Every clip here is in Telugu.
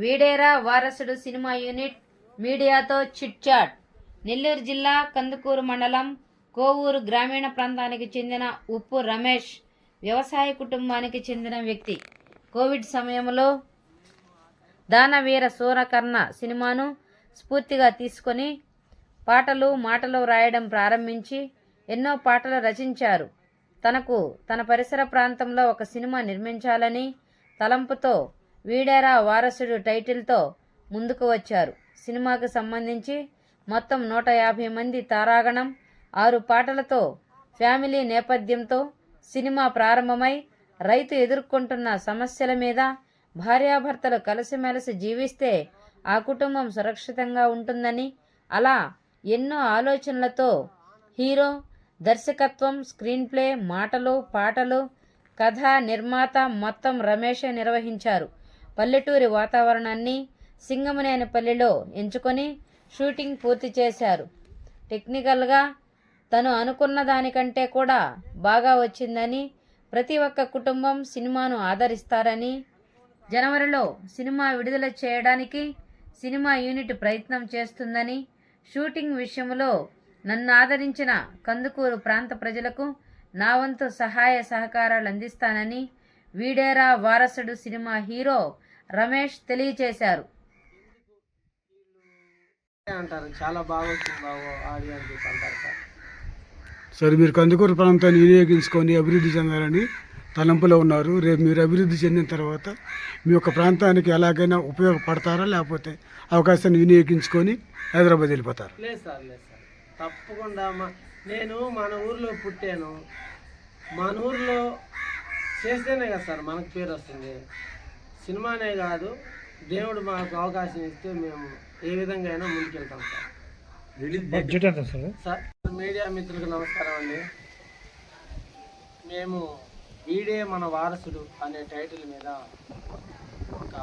వీడేరా వారసుడు సినిమా యూనిట్ మీడియాతో చిట్ చాట్ నెల్లూరు జిల్లా కందుకూరు మండలం కోవూరు గ్రామీణ ప్రాంతానికి చెందిన ఉప్పు రమేష్ వ్యవసాయ కుటుంబానికి చెందిన వ్యక్తి. కోవిడ్ సమయంలో దానవీర సూరకర్ణ సినిమాను స్ఫూర్తిగా తీసుకొని పాటలు మాటలు రాయడం ప్రారంభించి ఎన్నో పాటలు రచించారు. తనకు తన పరిసర ప్రాంతంలో ఒక సినిమా నిర్మించాలని తలంపుతో వీడేరా వారసుడు టైటిల్తో ముందుకు వచ్చారు. సినిమాకు సంబంధించి మొత్తం నూట యాభై మంది తారాగణం ఆరు పాటలతో ఫ్యామిలీ నేపథ్యంతో సినిమా ప్రారంభమై రైతు ఎదుర్కొంటున్న సమస్యల మీద భార్యాభర్తలు కలిసిమెలిసి జీవిస్తే ఆ కుటుంబం సురక్షితంగా ఉంటుందని అలా ఎన్నో ఆలోచనలతో హీరో దర్శకత్వం స్క్రీన్ ప్లే మాటలు పాటలు కథ నిర్మాత మొత్తం రమేషే నిర్వహించారు. పల్లెటూరి వాతావరణాన్ని సింగమనేనిపల్లిలో ఎంచుకొని షూటింగ్ పూర్తి చేశారు. టెక్నికల్గా తను అనుకున్న దానికంటే కూడా బాగా వచ్చిందని ప్రతి ఒక్క కుటుంబం సినిమాను ఆదరిస్తారని జనవరిలో సినిమా విడుదల చేయడానికి సినిమా యూనిట్ ప్రయత్నం చేస్తుందని షూటింగ్ విషయంలో నన్ను ఆదరించిన కందుకూరు ప్రాంత ప్రజలకు నా వంతు సహాయ సహకారాలు అందిస్తానని వీడేరా వారసుడు సినిమా హీరో? రమేష్ తెలియచేశారు. అంటారు. చాలా బాగా ఆడియన్స్ అంటారు సార్. సరే మీరు కందుకూరు ప్రాంతాన్ని వినియోగించుకొని అభివృద్ధి చెందాలని తలంపులో ఉన్నారు. రేపు మీరు అభివృద్ధి చెందిన తర్వాత మీ యొక్క ప్రాంతానికి ఎలాగైనా ఉపయోగపడతారా లేకపోతే అవకాశాన్ని వినియోగించుకొని హైదరాబాద్ వెళ్ళిపోతారు? లేదు సార్ లేదు సార్. తప్పకుండా మా నేను మన ఊర్లో పుట్టాను. మన ఊర్లో చేస్తేనే కదా సార్ మనకు పేరు వస్తుంది. సినిమానే కాదు దేవుడు మాకు అవకాశం ఇస్తే మేము ఏ విధంగా అయినా ముందుకెళ్తాం సార్. బడ్జెట్ ఎంత సార్? సార్ మీడియా మిత్రులకు నమస్కారం అండి. మేము వీడే మన వారసుడు అనే టైటిల్ మీద ఒక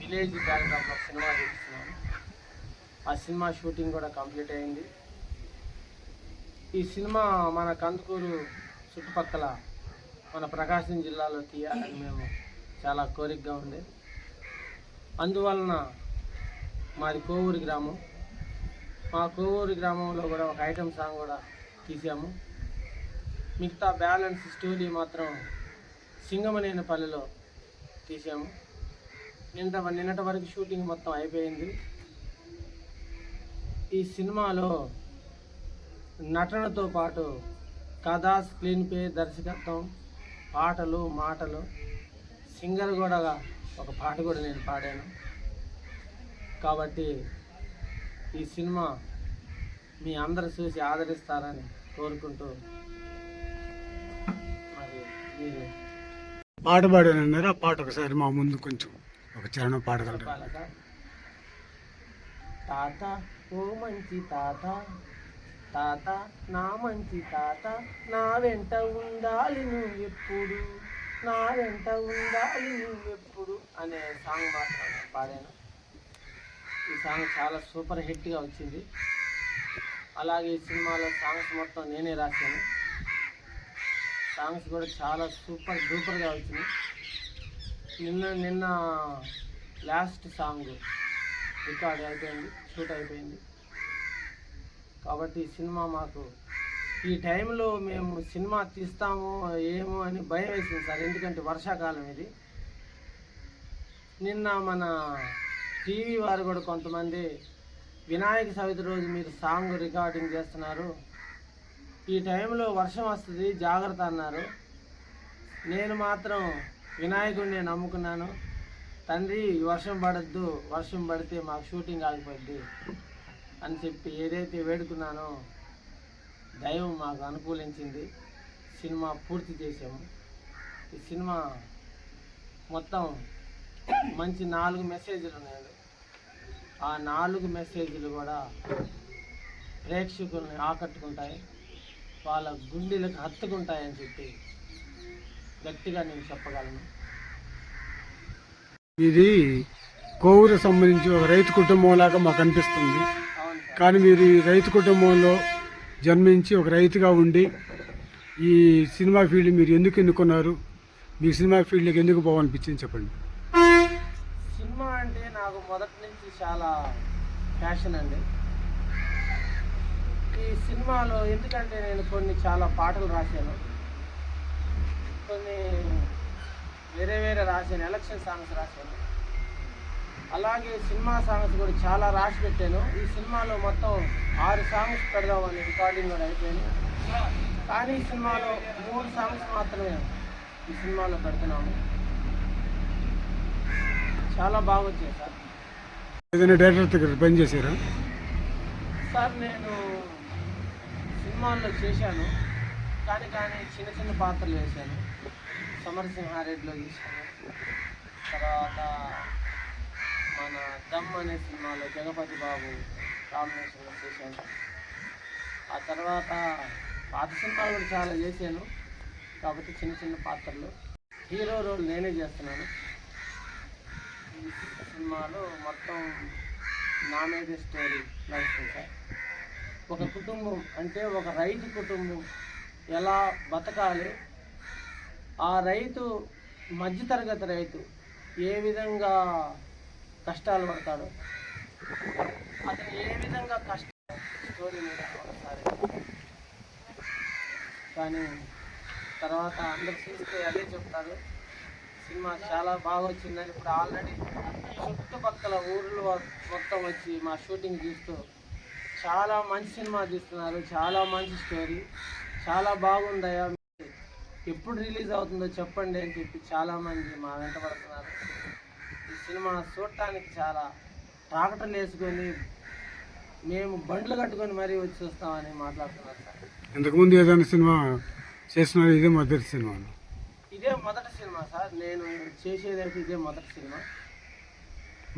విలేజ్ బ్యాక్డ్రాప్లో సినిమా తీస్తున్నాము ఆ సినిమా షూటింగ్ కూడా కంప్లీట్ అయింది. ఈ సినిమా మన కందుకూరు చుట్టుపక్కల మన ప్రకాశం జిల్లాలో తీయాలని మేము చాలా కోరికగా ఉంది. అందువలన మాది కోవూరు గ్రామం. మా కోవూరు గ్రామంలో కూడా ఒక ఐటమ్ సాంగ్ కూడా తీసాము మిగతా బ్యాలెన్స్ స్టోరీ మాత్రం సింగమనేనిపల్లిలో తీసాము నిన్న నిన్నటి వరకు షూటింగ్ మొత్తం అయిపోయింది. ఈ సినిమాలో నటనతో పాటు కథ స్క్రీన్ పే దర్శకత్వం పాటలు మాటలు సింగర్ కూడా ఒక పాట కూడా నేను పాడాను. కాబట్టి ఈ సినిమా మీ అందరు చూసి ఆదరిస్తారని కోరుకుంటూ మరి మీరు పాట పాడానన్నారు? ఆ పాట ఒకసారి మా ముందు కొంచెం ఒక చరణం పాడగలరు తాత ఓ మంచి తాత తాత నా మంచి తాత నా వెంట ఉండాలి నువ్వు ఎప్పుడు నా వెంట ఉండాలి నువ్వు ఎప్పుడు అనే సాంగ్ మాత్రం పాడాను. ఈ సాంగ్ చాలా సూపర్ హిట్గా వచ్చింది. అలాగే ఈ సినిమాలో సాంగ్స్ మొత్తం నేనే రాశాను. సాంగ్స్ కూడా చాలా సూపర్ డూపర్గా వచ్చింది. నిన్న నిన్న లాస్ట్ సాంగ్ రికార్డ్ అయిపోయింది షూట్ అయిపోయింది. కాబట్టి ఈ సినిమా మాకు ఈ టైంలో మేము సినిమా తీస్తాము ఏమో అని భయం వేసింది సార్. ఎందుకంటే వర్షాకాలం ఇది. నిన్న మన టీవీ వారు కూడా కొంతమంది వినాయక చవితి రోజు మీరు సాంగ్ రికార్డింగ్ చేస్తున్నారు. ఈ టైంలో వర్షం వస్తుంది జాగ్రత్త అన్నారు. నేను మాత్రం వినాయకుడిని నమ్ముకున్నాను. తండ్రి వర్షం పడద్దు వర్షం పడితే మాకు షూటింగ్ ఆగిపోద్ది. అని చెప్పి ఏదైతే వేడుకున్నానో దైవం మాకు అనుకూలించింది. సినిమా పూర్తి చేసాము ఈ సినిమా మొత్తం మంచి నాలుగు మెసేజ్లు ఉన్నాయి ఆ నాలుగు మెసేజ్లు కూడా ప్రేక్షకుల్ని ఆకట్టుకుంటాయి. వాళ్ళ గుండెలకు హత్తుకుంటాయని చెప్పి గట్టిగా నేను చెప్పగలను. ఇది కోవూరు సంబంధించి ఒక రైతు కుటుంబం లాగా మాకు అనిపిస్తుంది. కానీ మీరు ఈ రైతు కుటుంబంలో జన్మించి ఒక రైతుగా ఉండి ఈ సినిమా ఫీల్డ్ మీరు ఎందుకు ఎన్నుకున్నారు? మీ సినిమా ఫీల్డ్కి ఎందుకు పోవాలనిపించింది చెప్పండి. సినిమా అంటే నాకు మొదటి నుంచి చాలా ప్యాషన్ అండి. ఈ సినిమాలో ఎందుకంటే నేను కొన్ని చాలా పాటలు రాశాను. కొన్ని వేరే వేరే రాశాను ఎలక్షన్ సాంగ్స్ రాశాను. అలాగే సినిమా సాంగ్స్ కూడా చాలా రాసి పెట్టాను. ఈ సినిమాలో మొత్తం ఆరు సాంగ్స్ పెడదామని రికార్డింగ్ కూడా అయిపోయింది. కానీ ఈ సినిమాలో మూడు సాంగ్స్ మాత్రమే ఈ సినిమాలో పెడుతున్నాము. చాలా బాగా వచ్చాయి సార్. ఏదైనా డైరెక్టర్ దగ్గర పని చేశారా? సార్ నేను సినిమాల్లో చేశాను. కానీ కానీ చిన్న చిన్న పాత్రలు వేశాను. సమరసింహారెడ్డిలో చేశాను తర్వాత మన దమ్ అనే సినిమాలో జగపతి బాబు కాంబినేషన్లో చేశాను ఆ తర్వాత పాత సినిమాలు కూడా చాలా చేశాను. కాబట్టి చిన్న చిన్న పాత్రలు. హీరో రోల్ నేనే చేస్తున్నాను. ఈ సినిమాలో మొత్తం నా మీద స్టోరీ నడుస్తుంది సార్. ఒక కుటుంబం అంటే ఒక రైతు కుటుంబం ఎలా బతకాలి? ఆ రైతు మధ్యతరగతి రైతు ఏ విధంగా కష్టాలు పడతాడు. అతను ఏ విధంగా కష్ట స్టోరీ మీద ఒకసారి కానీ తర్వాత అందరు చూస్తే అదే చెప్తారు. సినిమా చాలా బాగా వచ్చిందని ఇప్పుడు ఆల్రెడీ చుట్టుపక్కల ఊర్లు మొత్తం వచ్చి మా షూటింగ్ చూస్తూ చాలా మంచి సినిమా తీస్తున్నారు. చాలా మంచి స్టోరీ. చాలా బాగుందయ్యా. ఎప్పుడు రిలీజ్ అవుతుందో చెప్పండి అని చెప్పి చాలామంది మా వెంట పడుతున్నారు. సినిమా చూడటానికి చాలా ట్రాక్టర్లు వేసుకొని మేము బండ్లు కట్టుకొని మరీ వచ్చి చూస్తామని మాట్లాడుతున్నారు సార్. ఇంతకుముందు ఏదైనా సినిమా చేసినారు? ఇదే మొదటి సినిమా. ఇదే మొదటి సినిమా సార్. నేను చేసేదైతే ఇదే మొదటి సినిమా.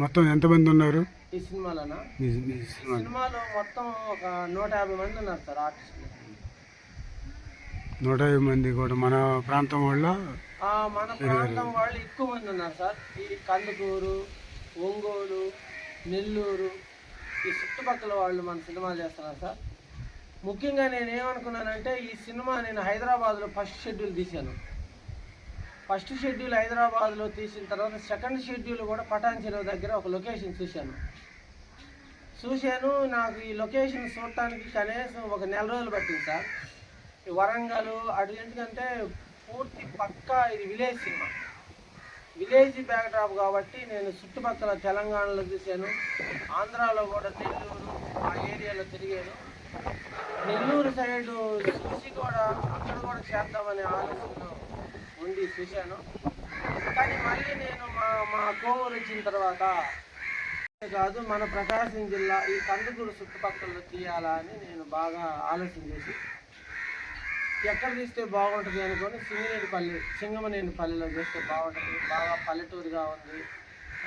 మొత్తం ఎంతమంది ఉన్నారు? ఈ సినిమాలోనా? సినిమాలో మొత్తం ఒక నూట యాభై మంది ఉన్నారు సార్ ఆర్టిస్టులు. నూట యాభై మంది కూడా మన ప్రాంతం వాళ్ళ మన ప్రాంతం వాళ్ళు ఎక్కువ మంది ఉన్నారు సార్. ఈ కందుకూరు ఒంగోలు నెల్లూరు ఈ చుట్టుపక్కల వాళ్ళు మన సినిమాలు చేస్తున్నారు సార్. ముఖ్యంగా నేను ఏమనుకున్నానంటే ఈ సినిమా నేను హైదరాబాద్లో ఫస్ట్ షెడ్యూల్ తీశాను. ఫస్ట్ షెడ్యూల్ హైదరాబాద్లో తీసిన తర్వాత సెకండ్ షెడ్యూల్ కూడా పటాన్ చెరువు దగ్గర ఒక లొకేషన్ చూశాను. చూశాను నాకు ఈ లొకేషన్ చూడటానికి కనీసం ఒక నెల రోజులు పట్టింది సార్. వరంగల్ అటు ఎందుకంటే పూర్తి పక్కా ఇది విలేజ్ సినిమా. విలేజ్ బ్యాక్డ్రాప్ కాబట్టి నేను చుట్టుపక్కల తెలంగాణలో చూశాను ఆంధ్రాలో కూడా నెల్లూరు ఆ ఏరియాలో తిరిగాను. నెల్లూరు సైడ్ చూసి కూడా అక్కడ కూడా చేద్దామనే ఆలోచన ఉండి చూశాను. కానీ మళ్ళీ నేను మా మా కోవూరు వచ్చిన తర్వాత కాదు మన ప్రకాశం జిల్లా ఈ కందుకూరు చుట్టుపక్కల తీయాలా అని నేను బాగా ఆలోచన చేసి ఎక్కడ తీస్తే బాగుంటుంది అనుకొని సింగనేనిపల్లి సింగమనేనిపల్లిలో చేస్తే బాగుంటుంది. బాగా పల్లెటూరుగా ఉంది.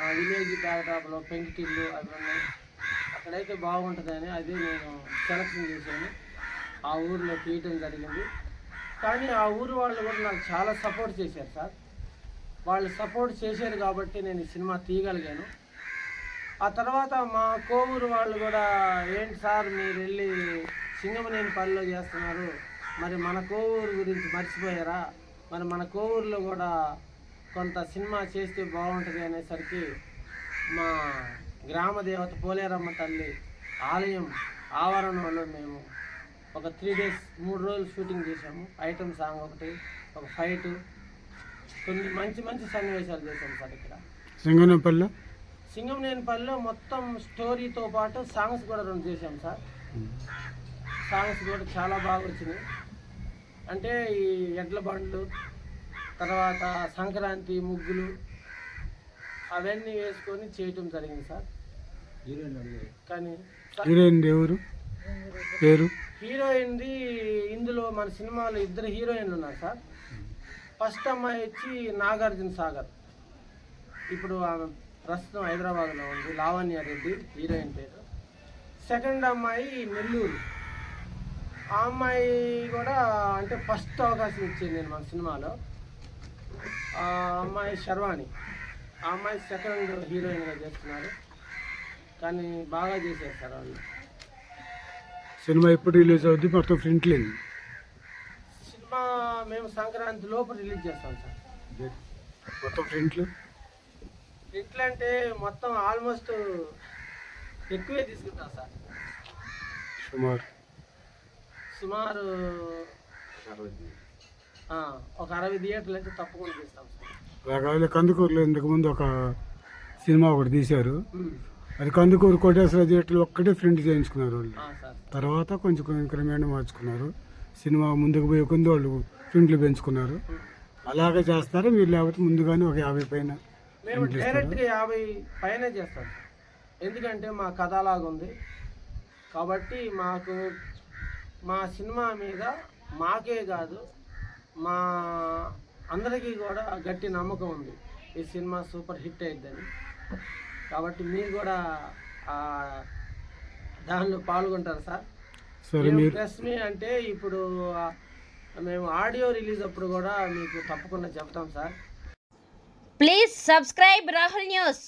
ఆ విలేజ్ బ్యాక్డ్రాప్లో పెంకిటిల్లు అవి ఉన్నాయి. అక్కడైతే బాగుంటుందని అదే నేను సెలక్షన్ చేశాను. ఆ ఊరిలో తీయటం జరిగింది. కానీ ఆ ఊరు వాళ్ళు కూడా నాకు చాలా సపోర్ట్ చేశారు సార్. వాళ్ళు సపోర్ట్ చేశారు కాబట్టి నేను ఈ సినిమా తీయగలిగాను. ఆ తర్వాత మా కోవూరు వాళ్ళు కూడా ఏంటి సార్ మీరు వెళ్ళి సింగమనేని పనిలో చేస్తున్నారు? మరి మన కోవూరు గురించి మర్చిపోయారా? మరి మన కోవూరులో కూడా కొంత సినిమా చేస్తే బాగుంటుంది అనేసరికి మా గ్రామ దేవత పోలేరమ్మ తల్లి ఆలయం ఆవరణలో మేము ఒక త్రీ డేస్ మూడు రోజులు షూటింగ్ చేసాము ఐటమ్ సాంగ్ ఒకటి ఒక ఫైట్ కొన్ని మంచి మంచి సన్నివేశాలు చేశాము సార్ ఇక్కడ. సింగనపల్లి? సింగంనేనిపల్లిలో మొత్తం స్టోరీతో పాటు సాంగ్స్ కూడా రెండు చేశాం సార్. సాంగ్స్ కూడా చాలా బాగా వచ్చినాయి అంటే ఈ ఎడ్ల బండ్లు తర్వాత సంక్రాంతి ముగ్గులు అవన్నీ వేసుకొని చేయటం జరిగింది సార్. కానీ హీరోయిన్ ఎవరు? పేరు? హీరోయిన్ది ఇందులో మన సినిమాలో ఇద్దరు హీరోయిన్లు ఉన్నారు సార్. ఫస్ట్ అమ్మాయి వచ్చి నాగార్జున సాగర్. ఇప్పుడు ఆమె ప్రస్తుతం హైదరాబాద్లో ఉంది. లావణ్య రెడ్డి హీరోయిన్ పేరు. సెకండ్ అమ్మాయి నెల్లూరు. ఆ అమ్మాయి కూడా అంటే ఫస్ట్ అవకాశం ఇచ్చింది నేను మన సినిమాలో. ఆ అమ్మాయి శర్వాణి. ఆ అమ్మాయి సెకండ్ హీరోయిన్గా చేస్తున్నారు. కానీ బాగా చేశారు సార్ వాళ్ళు సినిమా ఎప్పుడు రిలీజ్ అవుద్ది? మొత్తం ప్రింట్లు సినిమా మేము సంక్రాంతి లోపు రిలీజ్ చేస్తాం సార్. మొత్తం ప్రింట్లు? ఇంట్లో అంటే మొత్తం ఆల్మోస్ట్ ఎక్కువే తీసుకుంటాం సార్. సుమారు. సుమారు ఆ, ఒక అరవై థియేటర్లు అయితే తప్పకుండా తీస్తాం సార్. కందుకూరులో ఇంతకు ముందు ఒక సినిమా ఒకటి తీశారు. అది కందుకూరు కోటేశ్వర థియేటర్లో ఒక్కటే ప్రింట్ చేయించుకున్నారు వాళ్ళు. ఆ, సార్. తర్వాత కొంచెం కొంచెం క్రమేణా మార్చుకున్నారు. సినిమా ముందుకు పోయే కొంది వాళ్ళు ప్రింట్లు పెంచుకున్నారు. అలాగే చేస్తారు. మీరు లేకపోతే ముందుగానే ఒక యాభై పైన మేము డైరెక్ట్గా యాభై పైన చేస్తాం. ఎందుకంటే మా కథ అలాగ ఉంది కాబట్టి మాకు మా సినిమా మీద మాకే కాదు మా అందరికీ కూడా గట్టి నమ్మకం ఉంది. ఈ సినిమా సూపర్ హిట్ అయిద్దని. కాబట్టి మీరు కూడా ఆ, దానిలో పాల్గొంటారు సార్? సరే మేము మీరు ప్రెస్ మీ అంటే ఇప్పుడు మేము ఆడియో రిలీజ్ అప్పుడు కూడా మీకు తప్పకుండా చెప్తాం sir. Please subscribe Rahul news